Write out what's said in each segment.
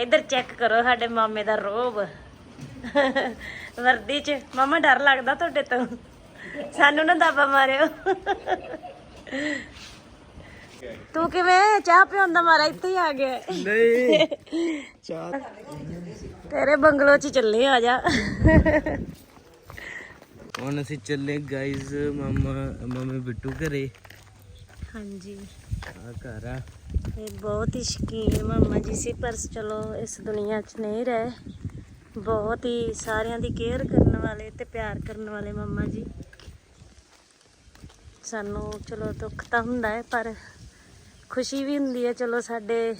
ਇੱਧਰ ਚੈੱਕ ਕਰੋ ਸਾਡੇ ਮਾਮੇ ਦਾ ਰੋਬ। ਵਰਦੀ 'ਚ। ਮਾਮਾ ਡਰ ਲੱਗਦਾ ਤੁਹਾਡੇ ਤੋਂ। ਸਾਨੂੰ ਨਾ ਦਾਬਾ ਮਾਰਿਓ। ਤੂੰ ਕਿਵੇਂ? ਚਾਹ ਪਿਉਂਦਾ ਮਾਰਾ ਇੱਥੇ ਹੀ ਆ ਗਿਆ। ਨਹੀਂ ਚਾਹ ਤੇਰੇ ਬੰਗਲੋ 'ਚ ਚੱਲੇ ਆ ਜਾ। ਹੁਣ ਅਸੀਂ ਚੱਲੇ ਗਾਇਜ਼ ਮਾਮਾ ਮਾਮੇ ਬਿੱਟੂ ਘਰੇ। ਹਾਂਜੀ। ਆ ਘਰ ਆ ਇਹ ਬਹੁਤ ਹੀ ਸ਼ਕੀਨ ਮਾਮਾ ਜੀ। ਸੀ ਪਰ ਚਲੋ ਇਸ ਦੁਨੀਆ 'ਚ ਨਹੀਂ ਰਹੇ। ਬਹੁਤ ਹੀ ਸਾਰਿਆਂ ਦੀ ਕੇਅਰ ਕਰਨ ਵਾਲੇ ਤੇ ਪਿਆਰ ਕਰਨ ਵਾਲੇ ਮਾਮਾ ਜੀ। ਸਾਨੂੰ ਚਲੋ ਦੁੱਖ ਤਾਂ ਹੁੰਦਾ ਹੈ ਪਰ ਖੁਸ਼ੀ ਵੀ ਹੁੰਦੀ ਹੈ। ਚਲੋ ਸਾਡੇ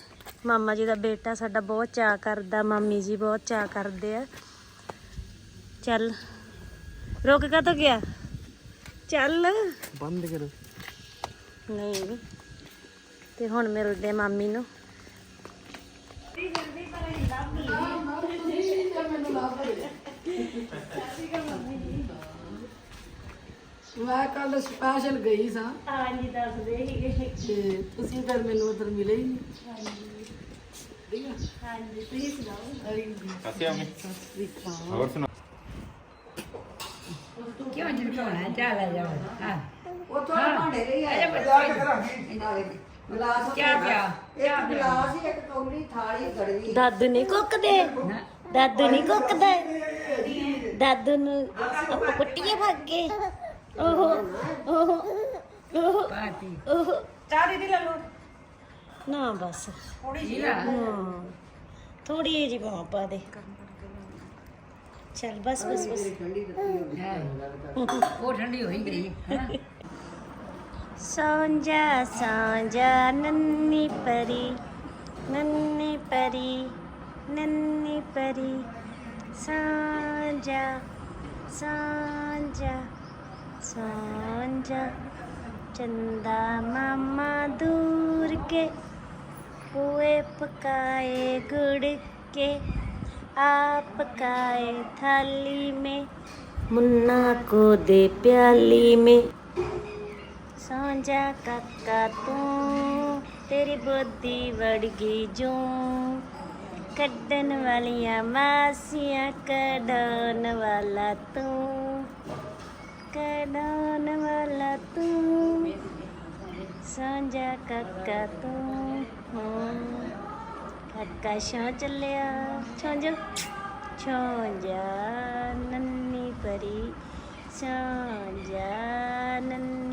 ਮਾਮਾ ਜੀ ਦਾ ਬੇਟਾ ਸਾਡਾ ਬਹੁਤ ਚਾਅ ਕਰਦਾ ਮਾਮੀ ਜੀ ਬਹੁਤ ਚਾਅ ਕਰਦੇ ਆ। ਚੱਲ ਰੁਕ ਕਾ ਤੋਂ ਗਿਆ? ਚੱਲ। ਬੰਦ ਕਰੋ। ਨਹੀਂ। ਤੇ ਹੁਣ ਮਿਲਦੇ ਮਾਮੀ ਨੂੰ। ਮੈਂ ਕੱਲ ਸਪੈਸ਼ਲ ਗਈ ਸਾਂ। ਹਾਂਜੀ ਦੱਸਦੇ ਸੀਗੇ। ਤੇ ਤੁਸੀਂ ਫਿਰ ਮੈਨੂੰ ਉਧਰ ਮਿਲੇ ਹੀ ਨਹੀਂ। ਠੀਕ ਆ? ਹਾਂਜੀ ਤੁਸੀਂ ਸੁਣਾਓ? ਅਰੇ ਅਸੀਂ ਆਵੇਂ ਸਤਿ ਸ੍ਰੀ ਅਕਾਲ। ਹੋਰ ਸੁਣਾ ਕਿਉਂ ਜਿਰਕਾਉਣਾ ਚਾਹ ਲੈ ਜਾਓ। ਹਾਂ। ਉਹ ਤੁਹਾਡੇ ਭਾਂਡੇ ਰਹੀ ਆ ਗਲਾਸ ਕਿਆ ਕਿਆ? ਇੱਕ ਗਲਾਸ ਹੀ ਇੱਕ ਕੌਲੀ ਥਾਲੀ ਗੜਵੀ ਦਾਦੂ ਨਹੀਂ ਕੁੱਕਦੇ? ਦਾਦੂ ਨਹੀਂ ਕੁੱਕਦਾ? ਦਾਦੂ ਨੂੰ ਆਪਾਂ ਕੁੱਟੀਏ ਭਾਗੇ। ਓਹੋ ਓਹੋ ਓਹੋ ਪਾਤੀ ਓਹੋ। ਚਾਹ ਦੇ ਲੈ ਲੋ ਨਾ ਬਸ। ਜੀਰਾ ਹਾਂ। ਥੋੜੀ ਜਿਹੀ ਬਾਹ ਪਾ ਦੇ। ਚੱਲ ਬਸ ਬਸ ਬਸ। ਉਹ ਠੰਡੀ ਹੋਈ ਗਈ ਹਾਂ सौजा सौजा नन्नी परी नन्नी परी नन्नी परी। सौजा सौजा सौजा चंदा मामा दूर के हुए पकाए गुड़ के, आप पकाए थाली में, मुन्ना को दे प्याली में। ਸਾਂਝਾ ਕਾਕਾ ਤੂੰ, ਤੇਰੀ ਬੋਦੀ ਵੜ ਗਈ ਜੂ। ਕੱਢਣ ਵਾਲੀਆਂ ਮਾਸੀਆਂ, ਕਢਾਉਣ ਵਾਲਾ ਤੂੰ। ਕਢਾਉਣ ਵਾਲਾ ਤੂੰ। ਸਾਂਝਾ ਕਾਕਾ ਤੂੰ, ਹੂੰ। ਕਾਕਾ ਛੋਂ ਚੱਲਿਆ, ਛੋਂ ਜੋ। ਛੋਂ ਨੰਨੀ ਪਰੀ ਛੋਂ ਜਾ, ਨੰਨੀ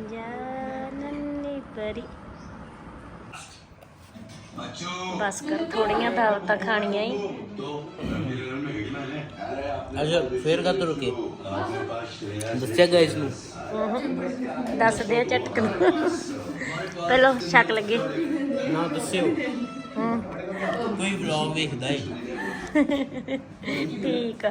ਜਾ ਨੰਨੀ ਪਰੀ ਬਸ ਕਰ ਥੋੜੀਆਂ ਦਾਲਤਾਂ ਖਾਣੀਆਂ ਹੀ ਅੱਛਾ ਫੇਰ ਕਾ ਰੁਕੇ ਦੱਸਿਆ ਗਾਇਜ਼ ਨੂੰ ਦੱਸ ਦੇ ਝਟਕ ਨੂੰ ਪਹਿਲਾਂ ਛੱਕ ਲੱਗੇ ਨਾ ਦੱਸਿਓ ਹੂੰ ਕੋਈ ਵਲੌਗ ਵੇਖਦਾ ਏ। ਠੀਕ ਆ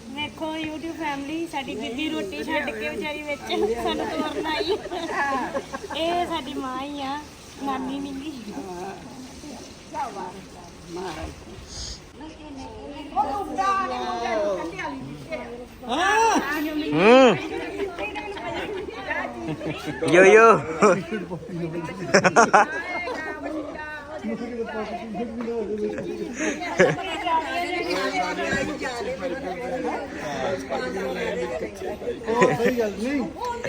ਵੇਖੋ YouTube ਫੈਮਿਲੀ ਸਾਡੀ ਬੀਬੀ ਰੋਟੀ ਛੱਡ ਕੇ ਵਿਚਾਰੀ ਵਿੱਚ ਸਾਨੂੰ ਤੋਰਨ ਆਈ ਇਹ ਸਾਡੀ ਮਾਂ ਹੀ ਆ, ਨਾਨੀ ਮਿੰਦੀ ਹੂੰ। ਯੋ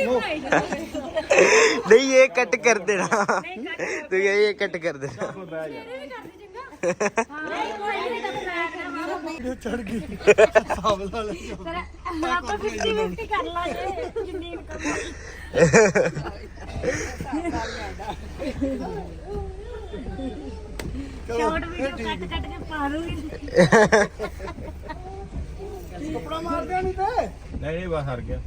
ਯੋ ਨਹੀਂ, ਇਹ ਕੱਟ ਕਰ ਦੇਣਾ। ਤੂੰ ਇਹ ਕੱਟ ਕਰ ਦੇਣਾ। ਆਪਾਂ 50 50 ਕਰ ਲਾਂਗੇ ਜਿੰਨੀ ਸ਼ਾਰਟ ਵੀਡੀਓ ਕੱਟ ਕੱਟ ਕੇ ਪਾ ਦੂੰਗੀ ਨਹੀਂ ਨਹੀਂ ਬਸ ਹਰ ਗਿਆ।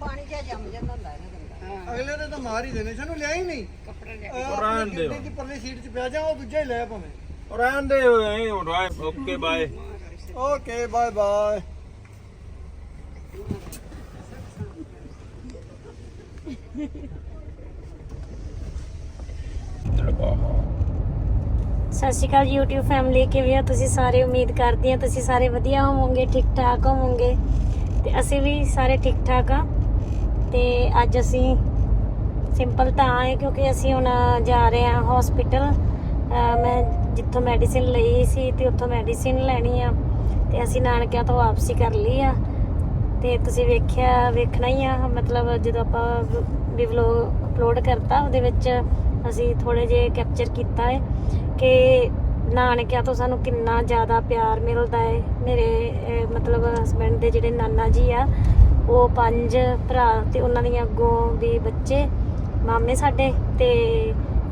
ਪਾਣੀ ਚ ਜੰਮ ਜਾਂਦਾ ਹੁੰਦਾ ਇਹਨਾਂ ਦਾ ਅਗਲੇ ਨੇ ਤਾਂ ਮਾਰ ਹੀ ਦੇਣੇ ਸਾਨੂੰ ਲਿਆ ਹੀ ਨਹੀਂ। ਰਹਿਣ ਦਿਓ। ਦੀ ਪਰਲੀ ਸੀਟ 'ਚ ਬਹਿ ਜਾ ਉਹ ਦੂਜਾ ਹੀ ਲੈ ਭਾਵੇਂ। ਰਹਿਣ ਦੇ ਐਂ okay bye. Okay bye bye. ਸਤਿ ਸ਼੍ਰੀ ਅਕਾਲ YouTube ਫੈਮਿਲੀ ਕਿਵੇਂ ਹੋ ਤੁਸੀਂ ਸਾਰੇ? ਉਮੀਦ ਕਰਦੀ ਹਾਂ ਤੁਸੀਂ ਸਾਰੇ ਵਧੀਆ ਹੋਵੋਗੇ, ਠੀਕ ਠਾਕ ਹੋਵੋਗੇ। ਤੇ ਅਸੀਂ ਵੀ ਸਾਰੇ ਠੀਕ ਠਾਕ ਆ। ਤੇ ਅੱਜ ਅਸੀਂ ਸਿੰਪਲ ਤਾਂ ਆਏ ਕਿਉਂਕਿ ਅਸੀਂ ਹੁਣ ਜਾ ਰਹੇ ਹਾਂ ਹਸਪੀਟਲ ਮੈਂ ਜਿੱਥੋਂ ਮੈਡੀਸਿਨ ਲਈ ਸੀ ਤੇ ਉੱਥੋਂ ਮੈਡੀਸਿਨ ਲੈਣੀ ਆ। ਤੇ ਅਸੀਂ ਨਾਨਕਿਆਂ ਤੋਂ ਵਾਪਸੀ ਕਰ ਲਈ ਆ। ਤੇ ਤੁਸੀਂ ਵੇਖਿਆ, ਵੇਖਣਾ ਹੀ ਆ। ਮਤਲਬ ਜਦੋਂ ਆਪਾਂ ਵੀ ਵਲੋਗ ਅਪਲੋਡ ਕਰਤਾ, ਉਹਦੇ ਵਿੱਚ ਅਸੀਂ ਥੋੜੇ ਜੇ ਕੈਪਚਰ ਕੀਤਾ ਹੈ ਕਿ ਨਾਨਕਿਆਂ ਤੋਂ ਸਾਨੂੰ ਕਿੰਨਾ ਜ਼ਿਆਦਾ ਪਿਆਰ ਮਿਲਦਾ ਹੈ। ਮੇਰੇ ਮਤਲਬ ਹਸਬੰਡ ਦੇ ਜਿਹੜੇ ਨਾਨਾ ਜੀ ਆ, ਉਹ ਪੰਜ ਭਰਾ ਤੇ ਉਹਨਾਂ ਦੀਆਂ ਅੱਗੋਂ ਵੀ ਬੱਚੇ, ਮਾਮੇ ਸਾਡੇ ਤੇ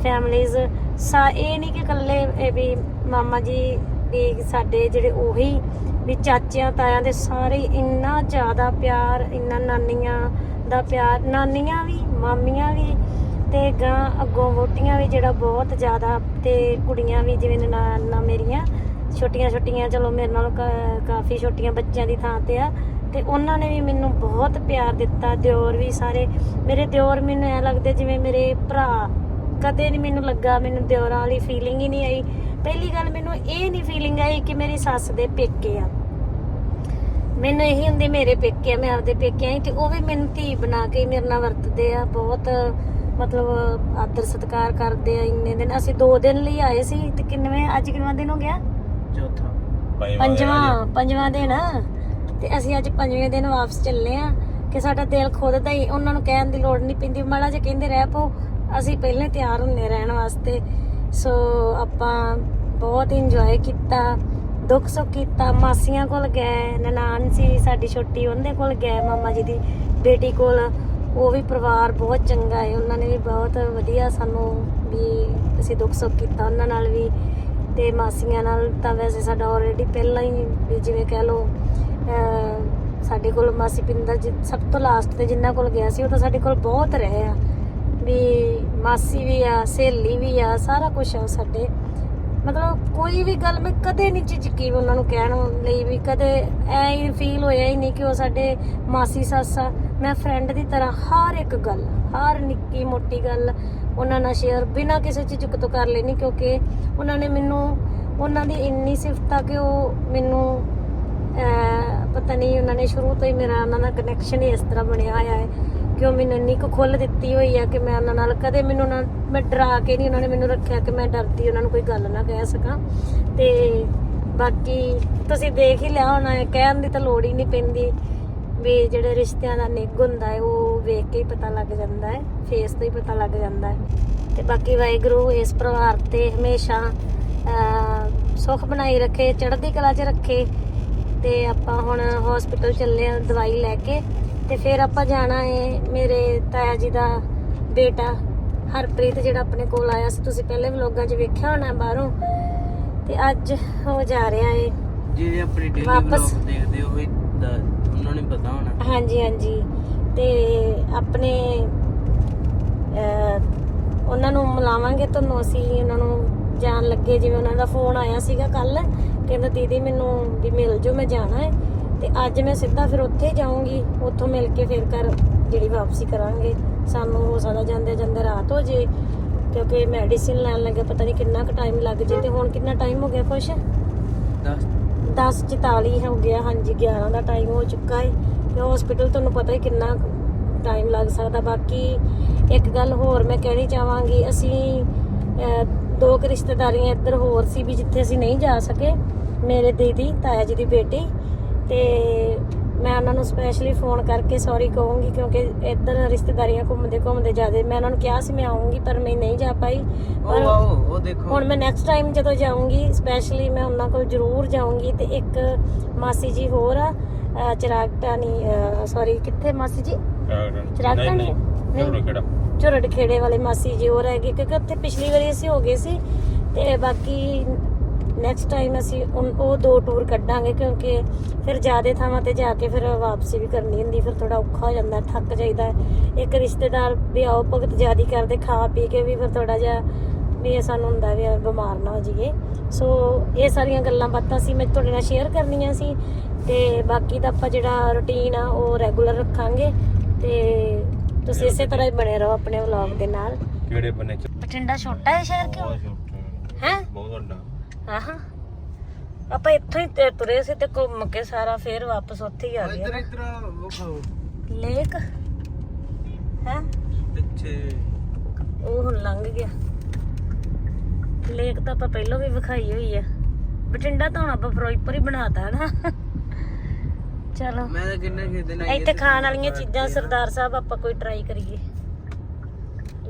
ਫੈਮਲੀਜ਼ ਸਾ, ਇਹ ਨਹੀਂ ਕਿ ਇਕੱਲੇ, ਇਹ ਵੀ ਮਾਮਾ ਜੀ ਵੀ ਸਾਡੇ ਜਿਹੜੇ ਉਹੀ, ਵੀ ਚਾਚਿਆਂ, ਤਾਇਆਂ ਦੇ ਸਾਰੇ ਇੰਨਾ ਜ਼ਿਆਦਾ ਪਿਆਰ, ਇੰਨਾ ਨਾਨੀਆਂ ਦਾ ਪਿਆਰ, ਨਾਨੀਆਂ ਵੀ, ਮਾਮੀਆਂ ਵੀ ਤੇ ਗਾਂ ਅੱਗੋਂ ਵੋਟੀਆਂ ਵੀ ਜਿਹੜਾ ਬਹੁਤ ਜ਼ਿਆਦਾ ਤੇ ਕੁੜੀਆਂ ਵੀ ਜਿਵੇਂ ਨਾ ਮੇਰੀਆਂ, ਛੋਟੀਆਂ ਛੋਟੀਆਂ, ਚਲੋ ਮੇਰੇ ਨਾਲੋਂ ਕਾ- ਕਾਫੀ ਛੋਟੀਆਂ ਬੱਚਿਆਂ ਦੀ ਥਾਂ ਤੇ ਆ, ਤੇ ਉਹਨਾਂ ਨੇ ਵੀ ਮੈਨੂੰ ਬਹੁਤ ਪਿਆਰ ਦਿੱਤਾ, ਦਿਓਰ ਵੀ ਸਾਰੇ। ਮੇਰੇ ਦਿਓਰ ਮੈਨੂੰ ਐ ਲੱਗਦੇ ਜਿਵੇਂ ਮੇਰੇ ਭਰਾ। ਕਦੇ ਨਹੀਂ ਮੈਨੂੰ ਲੱਗਾ, ਮੈਨੂੰ ਦਿਓਰਾਂ ਵਾਲੀ ਫੀਲਿੰਗ ਹੀ ਨਹੀਂ ਆਈ। ਪਹਿਲੀ ਗੱਲ ਮੈਨੂੰ ਇਹ ਨਹੀਂ ਫੀਲਿੰਗ ਆਈ ਕਿ ਮੇਰੀ ਸੱਸ ਦੇ ਪੇਕੇ ਆ। ਮੈਨੂੰ ਇਹੀ ਹੁੰਦੀ ਮੇਰੇ ਪੇਕੇ ਆ, ਮੈਂ ਆਪਦੇ ਪੇਕੇ ਆਈ ਤੇ ਉਹ ਵੀ ਮੈਨੂੰ ਧੀ ਬਣਾ ਕੇ ਮੇਰੇ ਨਾਲ ਵਰਤਦੇ ਆ, ਬਹੁਤ ਮਤਲਬ ਆਦਰ ਸਤਿਕਾਰ ਕਰਦੇ ਆ ਇੰਨੇ ਦਿਨ। ਅਸੀਂ 2 ਦਿਨ ਲਈ ਆਏ ਸੀ ਤੇ ਕਿੰਨਵੇਂ ਅੱਜ ਕਿੰਨਵਾਂ ਦਿਨ ਹੋ ਗਿਆ? ਚੌਥਾ। ਪੰਜਵਾਂ ਪੰਜਵਾਂ ਦਿਨ। ਤੇ ਅਸੀਂ ਅੱਜ ਪੰਜਵੇਂ ਦਿਨ ਵਾਪਸ ਚੱਲੇ ਆ ਕਿ ਸਾਡਾ ਦਿਲ ਖੁਦ ਦਾ ਹੀ ਉਹਨਾਂ ਨੂੰ ਕਹਿਣ ਦੀ ਲੋੜ ਨਹੀਂ ਪੈਂਦੀ। ਮਾੜਾ ਜਿਹਾ ਕਹਿੰਦੇ ਰਹਿ ਪੋ ਅਸੀਂ ਪਹਿਲੇ ਤਿਆਰ ਹੁੰਨੇ ਰਹਿਣ ਵਾਸਤੇ। ਸੋ ਆਪਾਂ ਬਹੁਤ ਇੰਜੋਏ ਕੀਤਾ ਦੁੱਖ ਸੁੱਖ ਕੀਤਾ। ਮਾਸੀਆਂ ਕੋਲ ਗਏ ਨਨਾਣ ਸੀ ਸਾਡੀ ਛੋਟੀ ਉਹਦੇ ਕੋਲ ਗਏ ਮਾਮਾ ਜੀ ਦੀ ਬੇਟੀ ਕੋਲ। ਉਹ ਵੀ ਪਰਿਵਾਰ ਬਹੁਤ ਚੰਗਾ ਹੈ, ਉਹਨਾਂ ਨੇ ਵੀ ਬਹੁਤ ਵਧੀਆ ਸਾਨੂੰ ਵੀ ਅਸੀਂ ਦੁੱਖ ਸੁੱਖ ਕੀਤਾ ਉਹਨਾਂ ਨਾਲ ਵੀ ਤੇ ਮਾਸੀਆਂ ਨਾਲ ਤਾਂ ਵੈਸੇ ਸਾਡਾ ਆਲਰੇਡੀ ਪਹਿਲਾਂ ਹੀ ਵੀ ਜਿਵੇਂ ਕਹਿ ਲਓ ਸਾਡੇ ਕੋਲ ਮਾਸੀ ਪਿੰਦਰ ਜੀ ਸਭ ਤੋਂ ਲਾਸਟ ਤੇ ਜਿੰਨਾ ਕੋਲ ਗਿਆ ਸੀ ਉਹ ਤਾਂ ਸਾਡੇ ਕੋਲ ਬਹੁਤ ਰਹੇ ਆ, ਵੀ ਮਾਸੀ ਵੀ ਆ, ਸਹੇਲੀ ਵੀ ਆ, ਸਾਰਾ ਕੁਝ ਆ ਸਾਡੇ। ਮਤਲਬ ਕੋਈ ਵੀ ਗੱਲ ਮੈਂ ਕਦੇ ਨਹੀਂ ਝਿਜਕੀ ਉਹਨਾਂ ਨੂੰ ਕਹਿਣ ਲਈ ਵੀ ਕਦੇ ਐ ਹੀ ਫੀਲ ਹੋਇਆ ਹੀ ਨਹੀਂ ਕਿ ਉਹ ਸਾਡੇ ਮਾਸੀ, ਸੱਸ ਆ। ਮੈਂ ਫਰੈਂਡ ਦੀ ਤਰ੍ਹਾਂ ਹਰ ਇੱਕ ਗੱਲ, ਹਰ ਨਿੱਕੀ ਮੋਟੀ ਗੱਲ ਉਹਨਾਂ ਨਾਲ ਸ਼ੇਅਰ ਬਿਨਾਂ ਕਿਸੇ ਝਿਜਕ ਤੋਂ ਕਰ ਲੈਣੀ ਕਿਉਂਕਿ ਉਹਨਾਂ ਨੇ ਮੈਨੂੰ, ਉਹਨਾਂ ਦੀ ਇੰਨੀ ਸਿਫਤ ਆ ਕਿ ਉਹ ਮੈਨੂੰ ਪਤਾ ਨਹੀਂ ਉਹਨਾਂ ਨੇ ਸ਼ੁਰੂ ਤੋਂ ਹੀ ਮੇਰਾ ਉਹਨਾਂ ਨਾਲ ਕਨੈਕਸ਼ਨ ਹੀ ਇਸ ਤਰ੍ਹਾਂ ਬਣਿਆ ਹੋਇਆ ਹੈ ਕਿ ਉਹ ਮੈਨੂੰ ਇੰਨੀ ਕੁ ਖੁੱਲ ਦਿੱਤੀ ਹੋਈ ਆ ਕਿ ਮੈਂ ਉਹਨਾਂ ਨਾਲ ਕਦੇ ਮੈਨੂੰ ਉਹਨਾਂ, ਮੈਂ ਡਰਾ ਕੇ ਨਹੀਂ ਉਹਨਾਂ ਨੇ ਮੈਨੂੰ ਰੱਖਿਆ ਕਿ ਮੈਂ ਡਰਦੀ ਉਹਨਾਂ ਨੂੰ ਕੋਈ ਗੱਲ ਨਾ ਕਹਿ ਸਕਾਂ। ਤੇ ਬਾਕੀ ਤੁਸੀਂ ਦੇਖ ਹੀ ਲਿਆ ਹੋਣਾ ਹੈ, ਕਹਿਣ ਦੀ ਤਾਂ ਲੋੜ ਹੀ ਨਹੀਂ ਪੈਂਦੀ। ਵੀ ਜਿਹੜੇ ਰਿਸ਼ਤਿਆਂ ਦਾ ਨਿੱਘ ਹੁੰਦਾ ਹੈ ਉਹ ਵੇਖ ਕੇ ਹੀ ਪਤਾ ਲੱਗ ਜਾਂਦਾ ਹੈ ਫੇਸ ਤੋਂ ਹੀ ਪਤਾ ਲੱਗ ਜਾਂਦਾ ਹੈ। ਤੇ ਬਾਕੀ ਵਾਹਿਗੁਰੂ ਇਸ ਪਰਿਵਾਰ ਤੇ ਹਮੇਸ਼ਾ ਸੁੱਖ ਬਣਾਈ ਰੱਖੇ ਚੜ੍ਹਦੀ ਕਲਾ 'ਚ ਰੱਖੇ। ਤੇ ਆਪਾਂ ਹੁਣ ਹਸਪੀਟਲ ਚੱਲੇ ਆ ਦਵਾਈ ਲੈ ਕੇ। ਤੇ ਫਿਰ ਆਪਾਂ ਜਾਣਾ ਹੈ ਮੇਰੇ ਤਾਇਆ ਜੀ ਦਾ ਬੇਟਾ ਹਰਪ੍ਰੀਤ ਜਿਹੜਾ ਆਪਣੇ ਕੋਲ ਆਇਆ ਸੀ। ਤੁਸੀਂ ਪਹਿਲੇ ਵਲੋਗਾਂ 'ਚ ਵੇਖਿਆ ਹੋਣਾ ਬਾਹਰੋਂ। ਤੇ ਅੱਜ ਉਹ ਜਾ ਰਿਹਾ ਏ ਜਿਹੜੇ ਆਪਣੇ ਡੇਲੀ। ਵਲੌਗ ਦੇਖਦੇ ਵੀ ਦ- ਉਹਨਾਂ ਨੂੰ ਪਤਾ ਹੋਣਾ। ਹਾਂਜੀ ਹਾਂਜੀ। ਤੇ ਆਪਣੇ ਉਹਨਾਂ ਨੂੰ ਮਿਲਾਵਾਂਗੇ ਤੁਹਾਨੂੰ ਅਸੀਂ ਉਹਨਾਂ ਨੂੰ ਜਾਣ ਲੱਗੇ ਜਿਵੇਂ ਉਹਨਾਂ ਦਾ ਫੋਨ ਆਇਆ ਸੀਗਾ ਕੱਲ ਕਹਿੰਦਾ ਦੀਦੀ ਮੈਨੂੰ ਵੀ ਮਿਲ ਜਾਓ ਮੈਂ ਜਾਣਾ ਹੈ। ਤੇ ਅੱਜ ਮੈਂ ਸਿੱਧਾ ਫਿਰ ਉੱਥੇ ਜਾਊਂਗੀ ਉੱਥੋਂ ਮਿਲ ਕੇ ਫਿਰ ਕਰ ਜਿਹੜੀ ਵਾਪਸੀ ਕਰਾਂਗੇ। ਸਾਨੂੰ ਹੋ ਸਕਦਾ ਜਾਂਦੇ ਜਾਂਦੇ ਰਾਤ ਹੋ ਜੇ ਕਿਉਂਕਿ ਮੈਡੀਸਿਨ ਲੈਣ ਲੱਗੇ ਪਤਾ ਨਹੀਂ ਕਿੰਨਾ ਕੁ ਟਾਈਮ ਲੱਗ ਜੇ ਤੇ ਹੁਣ ਕਿੰਨਾ ਟਾਈਮ ਹੋ ਗਿਆ ਕੁਛ 10 10:44 ਹੋ ਗਿਆ, ਹਾਂਜੀ 11 ਦਾ ਟਾਈਮ ਹੋ ਚੁੱਕਾ ਹੈ। ਤੇ ਹਸਪੀਟਲ ਤੁਹਾਨੂੰ ਪਤਾ ਹੀ ਕਿੰਨਾ ਟਾਈਮ ਲੱਗ ਸਕਦਾ। ਬਾਕੀ ਇੱਕ ਗੱਲ ਹੋਰ ਮੈਂ ਕਹਿਣੀ ਚਾਹਾਂਗੀ, ਅਸੀਂ ਦੋ ਕੁ ਰਿਸ਼ਤੇਦਾਰੀਆਂ ਇੱਧਰ ਹੋਰ ਸੀ ਵੀ ਜਿੱਥੇ ਅਸੀਂ ਨਹੀਂ ਜਾ ਸਕੇ। ਮੇਰੇ ਦੀਦੀ, ਤਾਇਆ ਜੀ ਦੀ ਬੇਟੀ ਤੇ ਮੈਂ ਉਹਨਾਂ ਨੂੰ ਸਪੈਸ਼ਲੀ ਫੋਨ ਕਰਕੇ ਸੌਰੀ ਕਹੂੰਗੀ ਕਿਉਂਕਿ ਇੱਧਰ ਰਿਸ਼ਤੇਦਾਰੀਆਂ ਘੁੰਮਦੇ ਘੁੰਮਦੇ ਜਾਦੇ ਮੈਂ ਉਹਨਾਂ ਨੂੰ ਕਿਹਾ ਸੀ ਮੈਂ ਆਉਂਗੀ ਪਰ ਮੈਂ ਨਹੀਂ ਜਾ ਪਾਈ। ਉਹ ਦੇਖੋ। ਹੁਣ ਮੈਂ ਨੈਕਸਟ ਟਾਈਮ ਜਦੋਂ ਜਾਊਂਗੀ ਸਪੈਸ਼ਲੀ ਮੈਂ ਉਹਨਾਂ ਕੋਲ ਜ਼ਰੂਰ ਜਾਊਂਗੀ ਤੇ ਇੱਕ ਮਾਸੀ ਜੀ ਹੋਰ ਆ ਚਿਰਾਗ ਟਾਣੀ ਸੌਰੀ ਕਿੱਥੇ ਮਾਸੀ ਜੀ? ਚਿਰਾਗ ਟਾਣੀ ਨਹੀਂ ਝੁਰੜ ਖੇੜੇ ਵਾਲੇ ਮਾਸੀ ਜੀ ਹੋਰ ਹੈਗੇ ਕਿਉਂਕਿ ਉੱਥੇ ਪਿਛਲੀ ਵਾਰੀ ਅਸੀਂ ਹੋ ਗਏ ਸੀ ਤੇ ਬਾਕੀ ਨੈਕਸਟ ਟਾਈਮ ਅਸੀਂ ਉਹ ਦੋ ਟੂਰ ਕੱਢਾਂਗੇ ਕਿਉਂਕਿ ਫਿਰ ਜ਼ਿਆਦਾ ਥਾਵਾਂ ਤੇ ਜਾ ਕੇ ਫਿਰ ਵਾਪਸੀ ਵੀ ਕਰਨੀ ਹੁੰਦੀ ਫਿਰ ਥੋੜਾ ਔਖਾ ਹੋ ਜਾਂਦਾ ਥੱਕ ਜਾਈਦਾ। ਇੱਕ ਰਿਸ਼ਤੇਦਾਰ ਵੀ ਆਓ ਭਗਤ ਜਿਆਦੀ ਕਰਦੇ ਖਾ ਪੀ ਕੇ ਵੀ ਫਿਰ ਥੋੜਾ ਜਿਹਾ ਵੀ ਇਹ ਸਾਨੂੰ ਹੁੰਦਾ ਵੀ ਬਿਮਾਰ ਨਾ ਹੋ ਜਾਈਏ। ਸੋ ਇਹ ਸਾਰੀਆਂ ਗੱਲਾਂ ਬਾਤਾਂ ਸੀ ਮੈਂ ਤੁਹਾਡੇ ਨਾਲ ਸ਼ੇਅਰ ਕਰਨੀਆਂ ਸੀ ਤੇ ਬਾਕੀ ਦਾ ਆਪਾਂ ਜਿਹੜਾ ਰੁਟੀਨ ਆ ਉਹ ਰੈਗੂਲਰ ਰੱਖਾਂਗੇ ਤੇ ਤੁਸੀਂ ਇਸੇ ਤਰ੍ਹਾਂ ਹੀ ਬਣੇ ਰਹੋ ਆਪਣੇ ਵਲੌਗ ਦੇ ਨਾਲ। ਕਿਹੜੇ ਚ ਬਠਿੰਡਾ ਛੋਟਾ ਹੈ ਸ਼ਹਿਰ ਕਿਉਂ? ਹੈ? ਬਹੁਤ ਵੱਡਾ। ਆਹਾਂ। ਆਪਾਂ ਇੱਥੋਂ ਹੀ ਤੇ ਤੁਰੇ ਸੀ ਤੇ ਘੁੰਮ ਕੇ ਸਾਰਾ ਫੇਰ ਵਾਪਸ ਉੱਥੇ ਹੀ ਆ ਗਏ। ਇਧਰ ਲੇਕ? ਹੈ? ਪਿੱਛੇ। ਉਹ ਹੁਣ ਲੰਘ ਗਿਆ। ਲੇਕ ਤਾਂ ਆਪਾਂ ਪਹਿਲਾਂ ਵੀ ਵਿਖਾਈ ਹੋਈ ਆ। ਬਠਿੰਡਾ ਤਾਂ ਹੁਣ ਆਪਾਂ ਫਿਰੋਜ਼ਪੁਰ ਹੀ ਬਣਾਤਾ ਨਾ। ਚਲੋ। ਮੈਂ ਤਾਂ ਕਿੰਨਾ ਖੇਦੇ ਨਾ ਇੱਥੇ ਖਾਣ ਵਾਲੀਆਂ ਚੀਜ਼ਾਂ ਸਰਦਾਰ ਸਾਹਿਬ ਆਪਾਂ ਕੋਈ ਟਰਾਈ ਕਰੀਏ।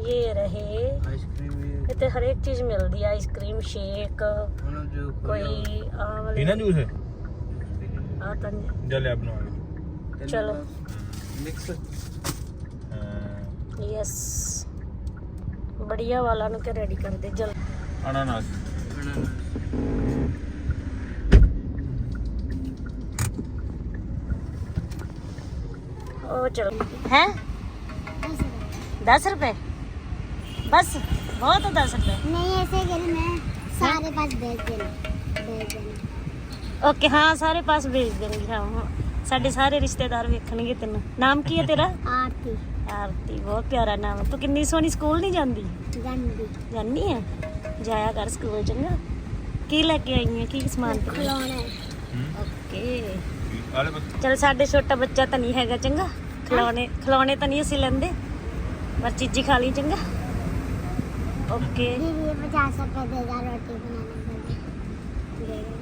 ਇਹ ਰਹੇ। ਆਈਸਕ੍ਰੀਮ ਵੀ। ਇੱਥੇ ਹਰੇਕ ਚੀਜ਼ ਮਿਲਦੀ ਆ। ਆਈਸਕ੍ਰੀਮ ਸ਼ੇਕ ਕੋਈ ਆ ਵਾਲੀ ਇਹਨਾਂ ਜੂਸ ਹੈ ਆ ਤਾਂ ਨਹੀਂ। ਜਾ ਲਿਆ ਬਣਾ ਚਲੋ ਮਿਕਸ ਯੈਸ ਬੜੀਆ ਵਾਲਾ ਨੂੰ ਤੇ ਰੈਡੀ ਕਰ ਦੇ ਜਲ ਅਨਾਨਾਸ ਉਹ ਚਲੋ ਹੈ 10 ਰੁਪਏ ਬਸ ਬਹੁਤ 10 ਰੁਪਏ नहीं ऐसे करे मैं ਓਕੇ ਹਾਂ ਸਾਰੇ ਪਾਸ ਭੇਜ ਦੇਣਗੇ ਹਾਂ ਸਾਡੇ ਸਾਰੇ ਰਿਸ਼ਤੇਦਾਰ ਵੇਖਣਗੇ ਤੈਨੂੰ। ਨਾਮ ਕੀ ਹੈ ਤੇਰਾ? ਆਰਤੀ। ਆਰਤੀ ਬਹੁਤ ਪਿਆਰਾ ਨਾਮ ਹੈ। ਤੂੰ ਕਿੰਨੀ ਸੋਹਣੀ ਸਕੂਲ ਨਹੀਂ ਜਾਂਦੀ? ਗੰਦੀ ਜਾਨੀ ਆ? ਜਾਇਆ ਕਰ ਸਕੂਲ ਚੰਗਾ। ਕੀ ਲੈ ਕੇ ਆਈ ਹੈ ਕੀ ਸਮਾਨ ਤੇ ਚਲ ਸਾਡੇ ਛੋਟਾ ਬੱਚਾ ਤਾਂ ਨਹੀਂ ਹੈਗਾ ਚੰਗਾ। ਖਿਲੌਣੇ ਖਿਲੌਣੇ ਤਾਂ ਨਹੀਂ ਅਸੀਂ ਲੈਂਦੇ। ਪਰ ਚੀਜ਼ੀ ਖਾ ਲਈ ਚੰਗਾ। ओके।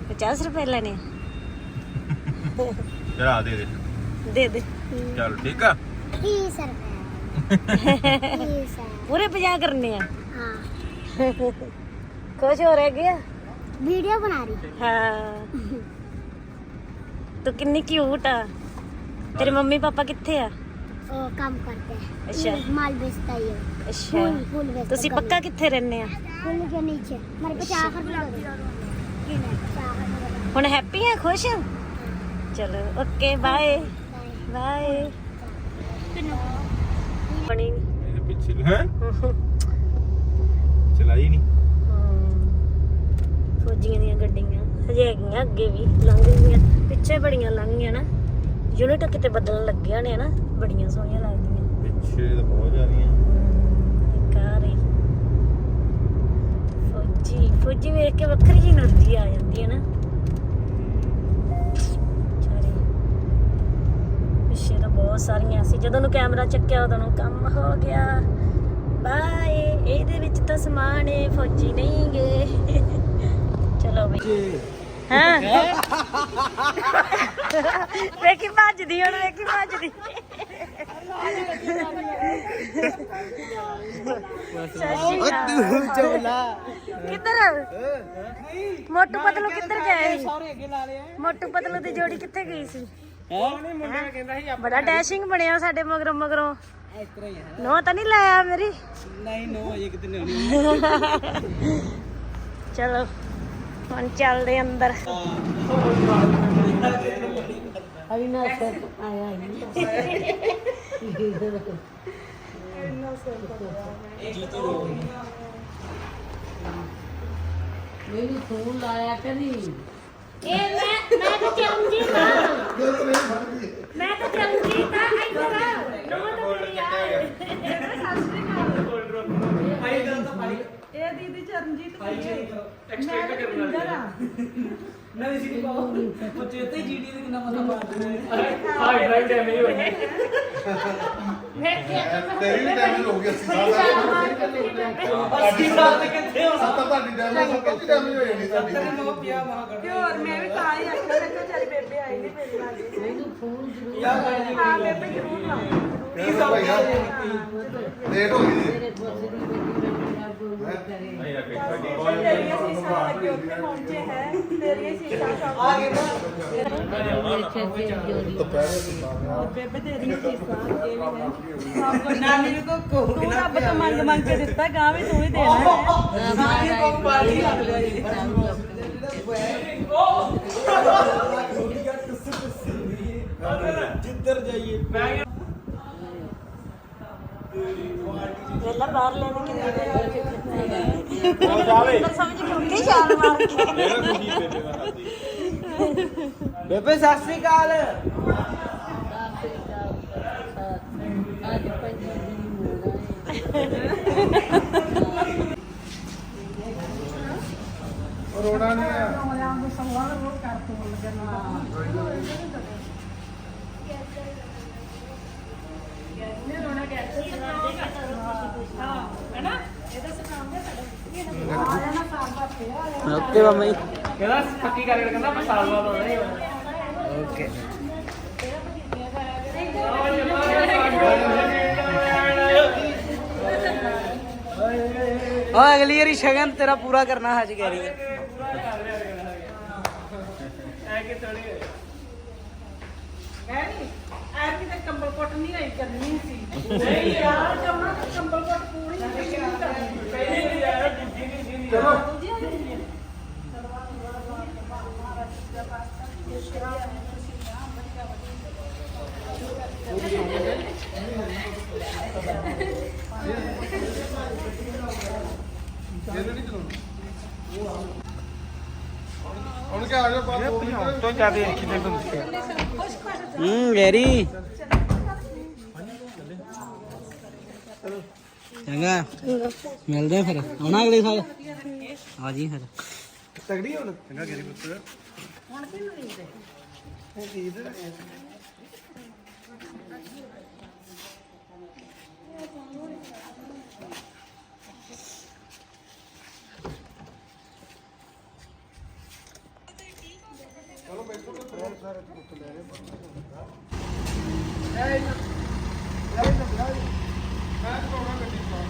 पचास रुपए लेने? चला दे दे। दे दे। चल ठीक है? तीस रुपये पूरे पचास करने हैं? हाँ। कुछ हो रहा गया? वीडियो बना रही। हाँ। तो किन्नी क्यूट आ। तेरे मम्मी पापा कितने हैं ओ काम करते हैं। अच्छा। माल बेचता ही है। फूल ਤੁਸੀਂ ਪੱਕਾ ਕਿੱਥੇ ਰਹਿੰਦੇ ਆ? फूल के नीचे मेरे को चार कर दो ਹੁਣ ਹੈਪੀ ਆ ਖੁਸ਼? ਚਲੋ ਓਕੇ ਬਾਏ ਬਾਏ ਪਿੱਛੇ ਦੀਆਂ ਗੱਡੀਆਂ। ਅੱਗੇ ਵੀ ਲੰਘਦੀਆਂ ਪਿੱਛੇ ਬੜੀਆਂ ਲੰਘੀਆਂ ਨਾ। ਯੂਨਿਟ ਕਿਤੇ ਬਦਲਣ ਲੱਗਿਆ ਨੇ ਨਾ। ਬੜੀਆਂ ਸੋਹਣੀਆਂ ਲੱਗਦੀਆਂ। ਪਿੱਛੇ ਤਾਂ ਬਹੁਤ ਜਾ ਫੌਜੀ ਫੌਜੀ ਵੇਖ ਕੇ ਵੱਖਰੀ ਜੀ એનર્ਜੀ ਆ ਜਾਂਦੀ ਹੈ ਨਾ। ਬਹੁਤ ਸਾਰੀਆਂ ਸੀ। ਜਦੋਂ ਨੂੰ ਕੈਮਰਾ ਚੱਕਿਆ ਉਦੋਂ ਨੂੰ ਕੰਮ ਹੋ ਗਿਆ। ਬਾਏ ਇਹਦੇ ਵਿੱਚ ਤਾਂ ਸਮਾਨ ਏ ਫੌਜੀ ਨਹੀਂ ਗਏ ਚਲੋ ਬਈ ਹਾਂ? ਵੇਖੀ ਭੱਜਦੀ ਹੁਣ ਵੇਖੀ ਭੱਜਦੀ। ਉਹ ਤੂੰ ਕਿੱਧਰ? ਮੋਟੂ ਪਤਲੂ ਕਿੱਧਰ ਗਏ ਮੋਟੂ ਪਤਲੂ ਦੀ ਜੋੜੀ ਕਿੱਥੇ ਗਈ ਸੀ? ਬੜਾ ਡੈਸ਼ਿੰਗ ਬਣਿਆ ਸਾਡੇ ਮਗਰੋਂ ਮਗਰੋਂ। ਨੋ ਤਾਂ ਨਹੀਂ ਲਾਇਆ ਮੇਰੀ? ਨਹੀਂ ਨੋ ਅਜੇ ਕਿਤੇ ਨਹੀਂ ਚਲੋ ਹੁਣ ਚੱਲਦੇ ਅੰਦਰ ਮੈਨੂੰ ਫੋਨ ਲਾਇਆ ਕਰੀ ਇਹ ਮੈਂ ਮੈਂ ਤਾਂ ਚੰਗੀ ਨਾ ਮੈਂ ਤਾਂ ਚੰਗੀ ਤਾਂ ਇੱਧਰ ਨੋ ਤਾਂ ਮੇਰੀ ਆ ਇਹ ਦੀਦੀ ਚਰਨਜੀਤ ਮੈਂ ਰਵਿੰਦਰ ਆ। ਨਵੀਂ ਸੀ ਪਾਓ ਉਹ ਚੇਤੇ ਜੀਡੀ ਦੇ ਕਿੰਨਾ ਮਤਲਬ ਬਾਤ ਤੇਰੀ ਵੀ ਡੈਮੇਜ ਹੋ ਗਿਆ ਸੀ ਸਾਡਾ ਅੱਸੀ ਸਾਲ ਦੇ ਕਿੱਥੇ ਹੋ? ਤਾਂ ਤੁਹਾਡੀ ਡੈਮੇਜ ਸਭ ਤੋਂ ਡੈਮੇਜ ਹੋ ਜਾਣੀ ਸਾਡੀ? ਨੋ ਪਿਆ ਮਹਾ ਕਰ ਹੋਰ ਮੈਂ ਵੀ ਤਾਂ ਹੀ ਆਖਿਆ ਮੈਂ ਕਿਹਾ ਚੱਲ ਬੇਬੇ ਆਈ ਨਹੀਂ ਮੇਰੇ ਨਾਲ। ਮੈਨੂੰ ਫੋਨ ਜ਼ਰੂਰ ਯਾ ਹਾਂ ਬੇਬੇ ਜ਼ਰੂਰ ਫਿਰ ਤਾਂ ਭਈਆ ਲੇਟ ਹੋ। ਗਈ ਜੀ ਮੇਰੇ ਪੁੱਤ ਦੀ ਬੱਚੀ ਮੰਗ ਮੰਗ ਕੇ ਦਿੱਤਾ ਗਾਂ ਵੀ ਤੂੰ ਹੀ ਦੇਣਾ ਜਿੱਧਰ ਜਾਈਏ ਜੀ ਬਾਹਰ ਲੈ ਕੇ ਕਿੰਨੀ ਦੇਰ ਹੋ ਜਾਵੇ। ਸਮਝ ਕੇ ਉੱਤੇ ਛਾਲ ਮਾਰ ਕੇ। ਬੇਬੇ ਸਤਿ ਸ੍ਰੀ ਅਕਾਲ। ਅੱਜ ਪੰਜੀ ਦੀ ਮੋੜਾ ਰੋਣਾ ਨਹੀਂ ਓਕੇ ਮੰਮੀ ਕਹਿੰਦਾ ਪੱਕੀ ਕਰਕੇ ਕਹਿੰਦਾ ਆਪਾਂ ਸਾਲ ਬਾਅਦ ਆਉਣਾ ਹੀ ਓਕੇ। ਓ ਅਗਲੀ ਵਾਰੀ ਸ਼ਗਨ ਤੇਰਾ ਪੂਰਾ ਕਰਨਾ ਹਜ ਕਹਿ ਰਹੀ ਹੈ। ਐ ਕਿ ਥੋੜੀ ਮੈਂ ਨਹੀਂ ਐ ਕਿ ਤੇ ਕੰਬਲ ਕੋਟ ਨਹੀਂ ਆਈ ਕਰਨੀ ਸੀ। ਨਹੀਂ ਯਾਰ ਕੰਬਲ ਕੋਟ ਪੂਰੀ ਨਹੀਂ ਕਰਨੀ। ਪਹਿਲੇ ਵੀ ਯਾਰ ਦੂਜੀ ਨਹੀਂ ਸੀ ਚਲੋ ਇਹਨੇ ਨਹੀਂ ਚਲਾਉਣਾ ਹੁਣ ਆ ਹੂੰ, ਗੈਰੀ। ਚੰਗਾ। ਮਿਲਦੇ ਆ ਫਿਰ। ਆਉਣਾ ਅਗਲੇ ਸਾਲ? ਆ ਜੀ ਫਿਰ। ਤਗੜੀ ਹੁਣ। ਚੰਗਾ ਗੇਰੀ ਪੁੱਤ। ਹੁਣ ਕਿਹਨੂੰ ਨਹੀਂ ਦੇ ਇਹ ਕੀ ਦੇ ਚਲੋ ਬੈਠੋ ਤੇ ਬਹੁਤ ਸਾਰੇ ਪੁੱਤ ਲੈ ਰਹੇ ਬੰਦਾ ਐ ਨਾ ਲੈ ਨਾ ਲੈ ਮੈਂ ਕੋਣਾ ਗੱਡੀ ਪਾ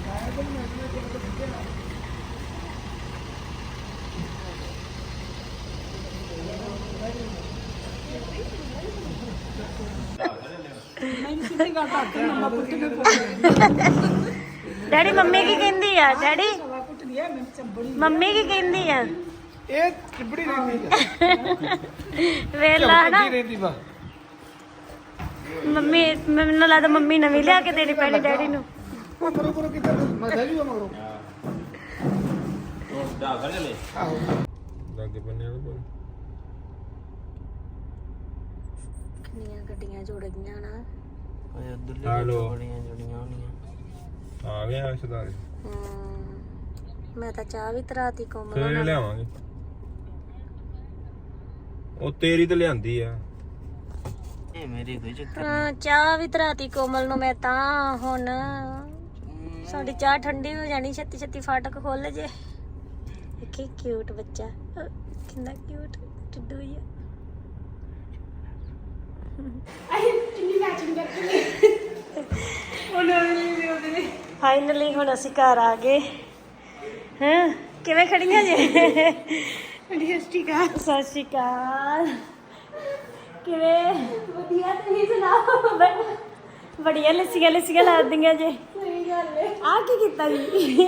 ਮੈਂ ਤਾਂ ਮੈਂ ਤਾਂ ਕਿਹਾ ਡੈਡੀ ਮੰਮੀ ਕੀ ਕਹਿੰਦੀ ਆ? ਡੈਡੀ? ਮੰਮੀ ਕੀ ਕਹਿੰਦੀ ਆ? ਇਹ ਚਿਬੜੀ ਰਹਿੰਦੀ ਵੇਲਾ ਨਾ ਮੰਮੀ ਮੈਨੂੰ ਲੱਗਦਾ ਮੰਮੀ ਨਵੀਂ ਲਿਆ ਕੇ ਦੇਣੀ ਪੈਣੀ ਡੈਡੀ ਨੂੰ। ਮਗਰੋਂ। ਲੈ। ਲੱਗੇ ਬੰਨੇ ਕਿੰਨੀਆਂ ਗੱਡੀਆਂ ਜੁੜ ਗਈਆਂ ਨਾ। ਓਏ ਉਧਰ ਹੈਲੋ। ਬੜੀਆਂ ਜੁੜੀਆਂ ਹੋਣੀਆਂ। ਆ ਗਏ ਰਿਸ਼ਤੇਦਾਰ ਹਮ, ਮੈਂ ਤਾਂ ਚਾਹ ਵੀ ਤਰਾਤੀ ਕੋਮਲ ਫੇਰ ਨਾਲ। ਲਿਆਵਾਂਗੇ। ਉਹ ਤੇਰੀ ਤੇ ਲਿਆਂਦੀ ਆ। ਇਹ ਮੇਰੇ ਕੋਈ ਚੱਕਰ ਹਾਂ ਚਾਹ ਵੀ ਤਰਾਤੀ ਕੋਮਲ ਨੂੰ ਮੈਂ ਤਾਂ ਹੁਣ। ਸਾਡੀ ਚਾਹ ਠੰਡੀ ਹੋ ਜਾਣੀ ਛੱਤੀ ਛੱਤੀ ਫਾਟਕ ਖੋਲ ਜੇ ਕੀ ਕਿਊਟ ਬੱਚਾ। ਅਹ, ਕਿੰਨਾ ਕਿਊਟ ਟਿੱਡੂ ਜਿਹਾ। ਫਾਈਨਲੀ ਹੁਣ ਅਸੀਂ ਘਰ ਆ ਗਏ। ਹਾਂ? ਕਿਵੇਂ ਖੜੀਆਂ ਜੇ? ਸ਼੍ਰੀ ਅਕਾਲ। ਸਤਿ ਸ਼੍ਰੀ ਅਕਾਲ। ਕਿਵੇਂ? ਵਧੀਆ ਤੁਸੀਂ ਸੁਣਾਓ? ਬੜੀਆਂ ਲੱਸੀਆਂ ਲੱਸੀਆਂ ਲੱਗਦੀਆਂ ਜੇ। ਸਹੀ ਗੱਲ ਹੈ ਆ ਕੀ ਕੀਤਾ ਜੀ?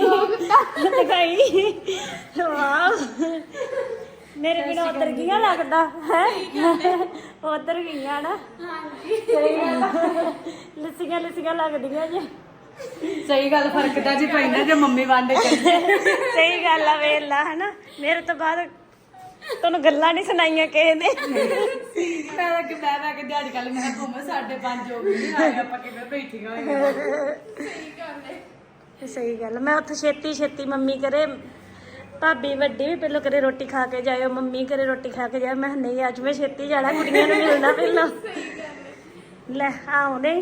ਦਿਖਾਈ ਵਾਹ। ਮੇਰੇ ਬਿਨਾ ਉਧਰ ਗਈਆਂ ਲੱਗਦਾ ਹੈ? ਉਧਰ ਗਈਆਂ ਨਾ। ਹਾਂਜੀ। ਲੱਸੀਆਂ ਲੱਸੀਆਂ ਲੱਗਦੀਆਂ ਜੇ। ਸਹੀ ਗੱਲ ਫ਼ਰਕ ਤਾਂ ਜੀ ਪੈਂਦਾ ਜੇ ਮੰਮੀ ਵਾਂਡੇ ਸਹੀ ਗੱਲ ਆ ਵੇਲਾ ਹਨਾ? ਮੇਰੇ ਤੋਂ ਬਾਅਦ ਤੁਹਾਨੂੰ ਗੱਲਾਂ ਨਹੀਂ ਸੁਣਾਈਆਂ ਕਿਸੇ ਨੇ। ਮੈਂ ਤਾਂ ਕਿ ਬਹਿ ਬਹਿ ਕੇ ਦਿਹਾੜੀ ਕੱਲ ਮੈਂ ਘੁੰਮ ਸਾਡੇ ਪੰਜ ਹੋ ਗਏ ਆਏ ਆਪਾਂ ਕਿਵੇਂ ਬੈਠੀਆਂ ਹੋਈਆਂ। ਸਹੀ ਗੱਲ ਮੈਂ ਉੱਥੇ ਛੇਤੀ ਛੇਤੀ ਮੰਮੀ ਕਰੇ ਭਾਬੀ ਵੱਡੀ ਵੀ ਪਹਿਲਾਂ ਕਰੇ ਰੋਟੀ ਖਾ ਕੇ ਜਾਇਓ ਮੰਮੀ ਕਰੇ ਰੋਟੀ ਖਾ ਕੇ ਜਾਇਓ ਮੈਂ ਕਿਹਾ, ਨਹੀਂ, ਅੱਜ ਮੈਂ ਛੇਤੀ ਜਾਣਾ, ਕੁੜੀਆਂ ਨੂੰ ਮਿਲਣਾ ਪਹਿਲਾਂ। ਲੈ ਆਉਣੇ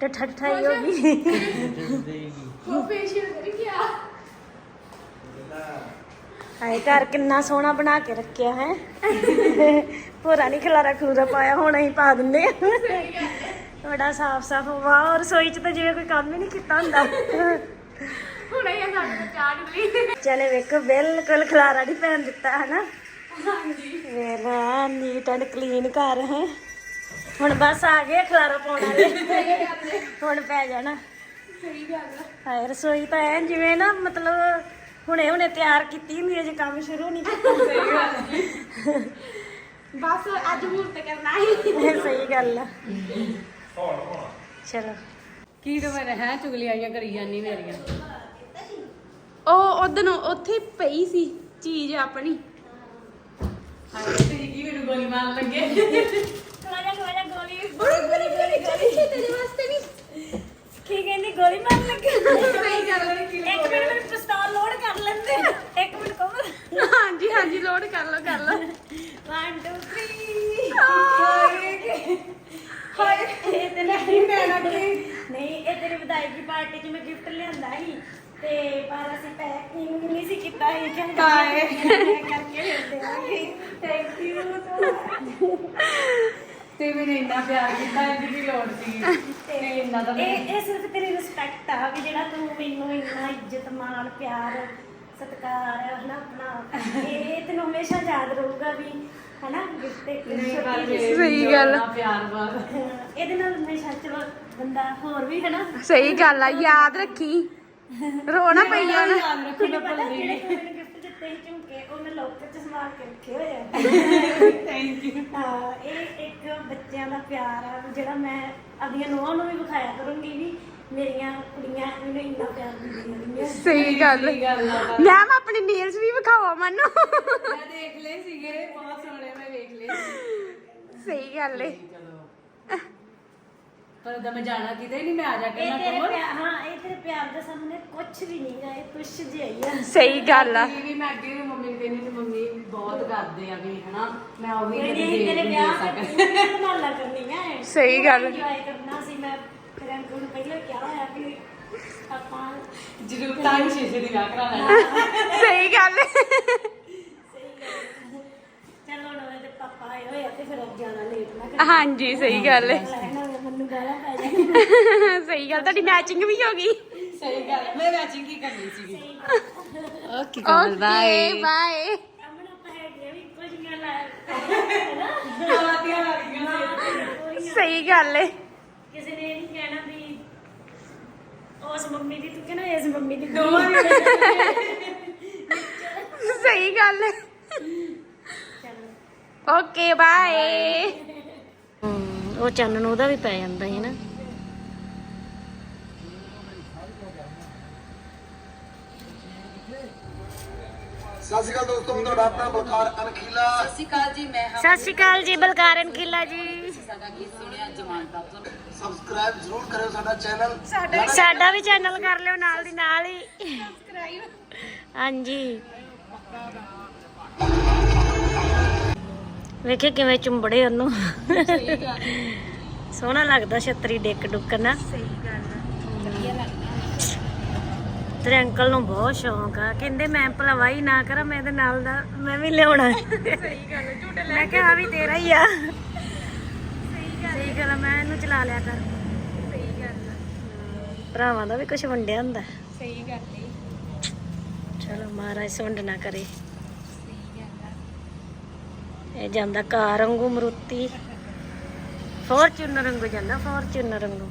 ਠੱਠਾ ਠੱਠਾਈ ਹੋ ਗਈ। ਹਾਏ, ਘਰ ਕਿੰਨਾ ਸੋਹਣਾ ਬਣਾ ਕੇ ਰੱਖਿਆ ਹੈ। ਪੂਰਾ ਨਹੀਂ ਖਲਾਰਾ ਖਲੂਰਾ ਪਾਇਆ, ਹੁਣ ਅਸੀਂ ਪਾ ਦਿੰਦੇ ਆ ਬੜਾ ਸਾਫ਼ ਸਾਫ਼ ਵਾਹ, ਰਸੋਈ ਚ ਤਾਂ ਜਿਵੇਂ ਕੋਈ ਕੰਮ ਹੀ ਨਹੀਂ ਕੀਤਾ ਹੁੰਦਾ। ਹੁਣੇ ਸਾਡੇ ਚਲੇ ਵੇਖੋ ਬਿਲਕੁਲ ਖਲਾਰਾ ਨਹੀਂ ਪੈਣ ਦਿੱਤਾ ਹਨਾ? ਹਾਂਜੀ। ਵੇਲਾ ਨੀਟ ਐਂਡ ਕਲੀਨ ਘਰ ਹੈ? ਹੁਣ ਬਸ ਆ ਗਏ ਖਲਾਰਾ ਪਾਉਣ ਵਾਲੇ। ਹੁਣ ਪੈ ਜਾਣਾ। ਸਹੀ ਗੱਲ ਹੈ। ਰਸੋਈ ਤਾਂ ਐ ਜਿਵੇਂ ਨਾ ਮਤਲਬ ਹੁਣੇ ਹੁਣੇ ਤਿਆਰ ਕੀਤੀ ਹੁੰਦੀ ਹੈ ਜੇ ਕੰਮ ਸ਼ੁਰੂ ਨਹੀਂ ਕੀਤਾ। ਸਹੀ ਗੱਲ ਬਸ ਅੱਜ ਮੂਰਤ ਕਰਨਾ ਹੀ। ਸਹੀ ਗੱਲ ਆ। ਚਲੋ। ਕੀ ਤੂੰ ਮੇਰੇ ਹੈ ਚੁਗਲੀਆਂ ਕਰੀ ਜਾਨੀ ਮੇਰੀਆਂ। ਉਹ ਉਦੋਂ ਉੱਥੇ ਪਈ ਸੀ ਚੀਜ਼ ਆਪਣੀ। ਹਾਏ ਤੇਰੀ ਕੀ ਮੈਨੂੰ ਗੋਲੀ ਮਾਰਨ ਲੱਗੇ? ਖਵਾਜਾ ਖਵਾਜਾ ਗੋਲੀ। ਗੋਲੀ ਗੋਲੀ ਗੋਲੀ ਗੋਲੀ ਤੇਰੇ ਵਾਸਤੇ ਨਹੀਂ ਕੀ ਕਹਿੰਦੀ ਗੋਲੀ ਮਾਰਨ ਲੱਗੇ? ਸਹੀ ਗੱਲ ਹੈ ਇੱਕ ਮਿੰਟ ਮੈਨੂੰ ਪਿਸਤੌਲ ਲੋਡ ਕਰ ਲੈਂਦੇ। ਇੱਕ ਮਿੰਟ ਕਮਲ ਹਾਂਜੀ ਹਾਂਜੀ ਲੋਡ ਕਰ ਲਓ ਕਰ ਲਓ। 1 2 3 ਹਾਏ। ਹਾਏ। ਇਹ ਤੇ ਨਹੀਂ। ਮੈਂ ਲੱਗੀ ਨਹੀਂ ਇਹ ਤੇਰੀ ਵਧਾਈ ਦੀ ਪਾਰਟੀ 'ਚ ਮੈਂ ਗਿਫਟ ਲਿਆਂਦਾ ਸੀ। ਤੇ ਪਰ ਅਸੀਂ ਪੈਕਿੰਗ ਨਹੀਂ ਸੀ ਕੀਤਾ ਸੀ ਕਿ ਹਾਏ ਕਰਕੇ ਫਿਰ ਦੇਵਾਂਗੇ ਥੈਂਕ ਯੂ ਤੇ ਮੈਨੂੰ ਇੰਨਾ ਪਿਆਰ ਕੀਤਾ ਇਹਦੀ ਕੀ ਲੋੜ ਸੀ। ਤੇ ਇੰਨਾ ਤਾਂ ਇਹ ਇਹ ਸਿਰਫ ਤੇਰੀ ਰਿਸਪੈਕਟ ਆ ਵੀ ਜਿਹੜਾ ਤੂੰ ਮੈਨੂੰ ਇੰਨਾ ਇੱਜ਼ਤ ਮਾਣ ਪਿਆਰ ਸਤਿਕਾਰ ਹਨਾ ਆਪਣਾ ਇਹ ਇਹ ਤੈਨੂੰ ਹਮੇਸ਼ਾ ਯਾਦ ਰਹੂਗਾ ਵੀ ਹਨਾ ਗਿਫਟ ਇੱਕ ਛੋਟੀ ਜਿਹੀ ਸਹੀ ਗੱਲ। ਇੰਨਾ ਪਿਆਰ ਬਾਰ ਹਾਂ, ਇਹਦੇ ਨਾਲ ਹਮੇਸ਼ਾ ਚਲੋ ਬੰਦਾ ਹੋਰ ਵੀ ਹਨਾ ਸਹੀ ਗੱਲ ਆ ਯਾਦ ਰੱਖੀ। ਰੋਣਾ ਪਈ ਜਾਣਾ ਯਾਦ ਰੱਖੋ ਨਾ ਪਤਾ ਭੁੱਲਦੀ ਜਿਹੜੇ ਤੂੰ ਮੈਨੂੰ ਗਿਫਟ ਦਿੱਤੇ ਸੀ ਝੁਮਕੇ ਉਹ ਮੈਂ ਲੋਕਰ ਚ ਸੰਭਾਲ ਕੇ ਰੱਖੇ ਹੋਏ ਆ। ਥੈਂਕ ਯੂ ਹਾਂ ਇਹ ਇੱਕ ਬੱਚਿਆਂ ਦਾ ਪਿਆਰ ਆ ਜਿਹੜਾ ਮੈਂ ਆਪਣੀਆਂ ਨੂੰਹਾਂ ਨੂੰ ਵੀ ਵਿਖਾਇਆ ਕਰੂੰਗੀ ਵੀ ਮੇਰੀਆਂ ਕੁੜੀਆਂ ਮੈਨੂੰ ਇੰਨਾ ਪਿਆਰ ਦਿੰਦੀਆਂ ਨੇ ਸਹੀ ਗੱਲ। ਗੱਲ ਆ ਮੈਮ ਆਪਣੀ ਨੀਲਸ ਵੀ ਵਿਖਾਓ ਮੈਨੂੰ। ਮੈਂ ਦੇਖ ਲਏ ਸੀਗੇ ਬਹੁਤ ਸੋਹਣੇ ਮੈਂ ਵੇਖ ਲਏ। ਸੀ ਸਹੀ ਗੱਲ ਏ। ਪਰ ਉਦੋਂ ਮੈਂ ਜਾਣਾ ਕਿਤੇ ਨਹੀਂ ਮੈਂ ਆ ਜਾ ਕੇ ਇਹ ਨਾ ਤੇਰੇ ਕਮਲ ਪਿਆਰ ਹਾਂ ਇਹ ਤੇਰੇ ਪਿਆਰ ਦੇ ਸਾਹਮਣੇ ਕੁਝ ਵੀ ਨਹੀਂ ਇਹ ਕੁਛ ਜਿਹਾ ਹੀ ਆ। ਸਹੀ ਗੱਲ ਆ। ਵੀ ਮੈਂ ਅੱਗੇ ਵੀ ਮੰਮੀ ਨੂੰ ਕਹਿੰਦੀ ਤੇ ਮੰਮੀ ਬਹੁਤ ਕਰਦੇ ਆ ਵੀ ਹਨਾ? ਮੈਂ ਉਹ ਵੀ ਕਦੇ ਨਹੀਂ ਦੇ ਤੇਰੇ ਨਹੀਂ ਵਿਆਹ ਦੇ ਤੇ ਧਮਾਲਾ ਕਰਨੀ ਹੈ ਸਹੀ ਗੱਲ। ਇੰਜੋਏ ਕਰਨਾ ਸੀ ਮੈਂ ਫਿਰ ਅੰਕਲ ਨੂੰ ਪਹਿਲਾਂ ਕਿਹਾ ਹੋਇਆ ਵੀ ਆਪਾਂ ਸਕਦੀ ਜ਼ਰੂਰ ਤਾਂ ਹੀ ਸ਼ੀਸ਼ੇ ਦੀ ਵਿਆਹ ਕਰਾ ਲੈਣਾ। ਸਹੀ ਗੱਲ ਉਹਦੇ ਪਾਪਾ ਆਏ ਹੋਏ ਆ ਤੇ ਫਿਰ ਅੱਜ ਜ਼ਿਆਦਾ ਲੇਟ ਨਾ ਕਰੀ ਹਾਂਜੀ ਸਹੀ ਗੱਲ ਏ। ਲੈਣਾ ਹੋਵੇ ਮੈਨੂੰ ਗਾਲਾਂ ਪੈ ਜਾਣਗੀਆਂ ਸਹੀ ਗੱਲ ਤੁਹਾਡੀ ਮੈਚਿੰਗ ਵੀ ਹੋ ਗਈ। ਸਹੀ ਗੱਲ ਹੈ। ਮੈਂ ਮੈਚਿੰਗ ਕੀ ਕਰਨੀ ਸੀਗੀ ਓਕੇ ਓਕੇ ਬਾਏ ਅਮਨ ਆਪਾਂ ਹੈਗੀਆਂ ਵੀ ਇੱਕੋ ਜਿਹੀਆਂ ਲੈ ਆਵਾਦੀਆਂ ਲੱਗੀਆਂ ਸੀ ਸਹੀ। ਗੱਲ ਏ। ਕਿਸੇ ਨੇ ਇਹ ਨਹੀਂ ਕਹਿਣਾ ਵੀ ਉਸ ਮੰਮੀ ਦੀ ਤੂੰ ਕਹਿਣਾ ਇਸ ਮੰਮੀ ਦੀ। ਦੋਵਾਂ ਦੀ। ਸਹੀ ਗੱਲ ਚਲੋ ਓਕੇ ਬਾਏ ਉਹ ਚੰਨ ਨੂੰ ਉਹਦਾ ਵੀ ਪੈ ਜਾਂਦਾ ਹੈ ਨਾ। ਸਤਿ ਸ਼੍ਰੀ ਅਕਾਲ ਦੋਸਤੋ ਮੈਂ ਤੁਹਾਡਾ ਆਪਣਾ ਬਲਕਾਰ ਅਨਖੀਲਾ। ਸਤਿ ਸ਼੍ਰੀ ਅਕਾਲ ਜੀ ਮੈਂ ਸਤਿ ਸ਼੍ਰੀ ਅਕਾਲ ਜੀ ਬਲਕਾਰਨ ਕਿਲਾ ਜੀ। ਸਾਡਾ ਗੀਤ ਸੁਣਿਆ ਜਮਾਨ ਦਾ ਸਬਸਕ੍ਰਾਈਬ ਜ਼ਰੂਰ ਕਰਿਓ ਸਾਡਾ ਚੈਨਲ ਸਾਡਾ ਵੀ ਚੈਨਲ ਕਰ ਲਿਓ ਨਾਲ ਦੀ ਨਾਲ ਹੀ। ਸਬਸਕ੍ਰਾਈਬ ਹਾਂਜੀ। ਵੇਖੇ ਕਿਵੇਂ ਚੁੰਬੜੇ ਉਹਨੂੰ। ਸੋਹਣਾ ਲੱਗਦਾ ਛਤਰੀ ਡਿੱਕ ਡੁੱਕ ਨਾ। ਸਹੀ ਗੱਲ ਤੇਰੇ ਅੰਕਲ ਨੂੰ ਬਹੁਤ ਸ਼ੌਂਕ ਆ। ਕਹਿੰਦੇ ਮੈਂ ਭਲਵਾਈ ਨਾ ਕਰਾਂ ਮੈਂ ਇਹਦੇ ਨਾਲ ਦਾ ਮੈਂ ਵੀ ਲਿਆਉਣਾ। ਸਹੀ ਗੱਲ ਝੂਟੇ ਲੈ ਮੈਂ ਕਿਹਾ ਆ ਵੀ ਤੇਰਾ ਹੀ ਆ। ਸਹੀ ਗੱਲ ਆ, ਮੈਂ ਇਹਨੂੰ ਚਲਾ ਲਿਆ ਕਰ। ਭਰਾਵਾਂ ਦਾ ਵੀ ਕੁਝ ਵੰਡਿਆ ਹੁੰਦਾ। ਸਹੀ ਗੱਲ ਏ ਚਲੋ ਮਹਾਰਾਜ ਸੁੰਡ ਨਾ ਕਰੇ। ਇਹ ਜਾਂਦਾ ਕਾਰ ਵਾਂਗੂ ਮਰੂਤੀ। ਫੋਰਚੂਨਰ ਵਾਂਗੂ ਜਾਂਦਾ ਫੋਰਚੂਨਰ ਵਾਂਗੂ।